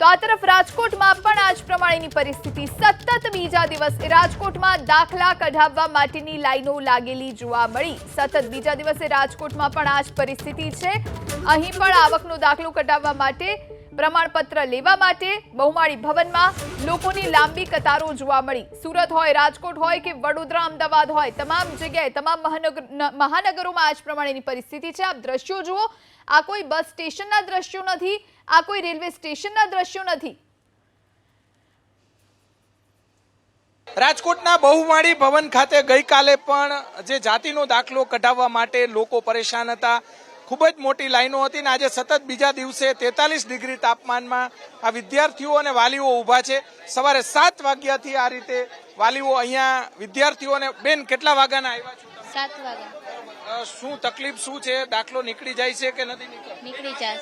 તો આ તરફ રાજકોટમાં પણ આજ પ્રમાણેની પરિસ્થિતિ સતત બીજા દિવસે રાજકોટમાં દાખલા કઢાવવા માટેની લાઈનો લાગેલી જોવા મળી. સતત બીજા દિવસે રાજકોટમાં પણ આજ પરિસ્થિતિ છે. અહીં પણ આવકનો દાખલો કઢાવવા માટે, પ્રમાણપત્ર લેવા માટે, બહુમાળી ભવનમાં લોકોની લાંબી કતારો જોવા મળી. સુરત હોય, રાજકોટ હોય કે વડોદરા, અમદાવાદ હોય, તમામ જગ્યાએ, તમામ મહાનગર મહાનગરોમાં આજ પ્રમાણેની પરિસ્થિતિ છે. આપ દ્રશ્યો જુઓ. આ કોઈ બસ સ્ટેશનના દ્રશ્યો નથી. આ કોઈ રેલવે સ્ટેશનના દ્રશ્યો નથી. રાજકોટના બહુમાળી ભવન ખાતે ગઈકાલે પણ જે જાતિનો દાખલો કઢાવવા માટે લોકો પરેશાન હતા. ખૂબ જ મોટી લાઈનો હતી ને આજે સતત બીજા દિવસે તેતાલીસ ડિગ્રી તાપમાનમાં આ વિદ્યાર્થીઓ અને વાલીઓ ઊભા છે. સવારે સાત વાગ્યાથી આ રીતે વાલીઓ અહીંયા વિદ્યાર્થીઓને બેન કેટલા વાગ્યાના આવ્યા છો સાત વાગ્યા. શું તકલીફ શું છે? દાખલો નીકળી જાય છે કે નથી નીકળી જાય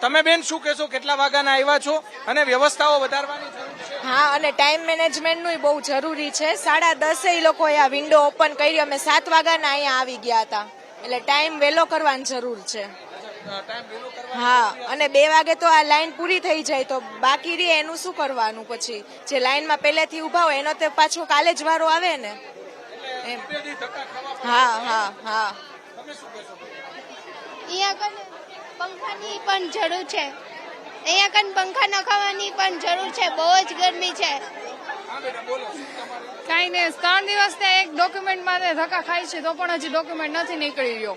તમે બેન શું કહેશો? કેટલા વાગ્યાના આવ્યા છો? અને વ્યવસ્થાઓ વધારવાની જરૂર છે? હા અને ટાઈમ મેનેજમેન્ટનું બહુ જરૂરી છે. સાડા દસે એ લોકોએ આ વિન્ડો ઓપન કરી. અમે સાત વાગ્યાના અહીંયા આવી ગયા હતા. એટલે ટાઈમ વહેલો કરવાની જરૂર છે. હા અને બે વાગે તો આ લાઈન પૂરી થઈ જાય. તો બાકી રે એનું શું કરવાનું પછી? જે લાઈનમાં પહેલેથી ઊભા હોય એનો તો પાછો કાલે જ વારો આવે ને. એમ. હા હા હા. હા પંખાની પણ જરૂર છે. અહીંયા કન પંખા નખાવાની પણ જરૂર છે. બહુ જ ગરમી છે. કાંઈ નહીં ત્રણ દિવસ એક ડોક્યુમેન્ટ માટે ધક્કા ખાય છે તો પણ હજી ડોક્યુમેન્ટ નથી નીકળી રહ્યો.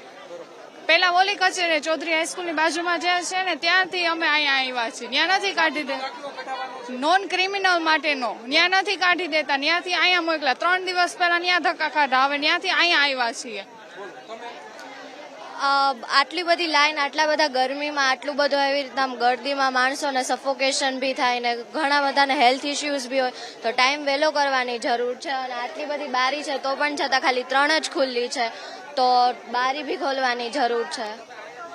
પેલા ઓલી કચેરી ચૌધરી હાઈસ્કૂલની બાજુમાં જ્યાં છે ને ત્યાંથી અમે અહીંયા આવ્યા છીએ. ત્યાં નથી કાઢી દે નોન ક્રિમિનલ માટેનો. ત્યાં નથી કાઢી દેતા. ત્યાંથી અહીંયા મોકલા ત્રણ દિવસ પહેલા ત્યાં ધક્કા ખાધા. હવે ત્યાંથી અહીંયા આવ્યા છીએ. આટલી બધી લાઈન, આટલા બધા ગરમીમાં, આટલું બધું એવી રીતના ગરદીમાં માણસોને સફોકેશન બી થાય ને ઘણા બધાને હેલ્થ ઇશ્યુઝ બી હોય. તો ટાઈમ વહેલો કરવાની જરૂર છે અને આટલી બધી બારી છે તો પણ છતાં ખાલી ત્રણ જ ખુલ્લી છે. તો બારી બી ખોલવાની જરૂર છે.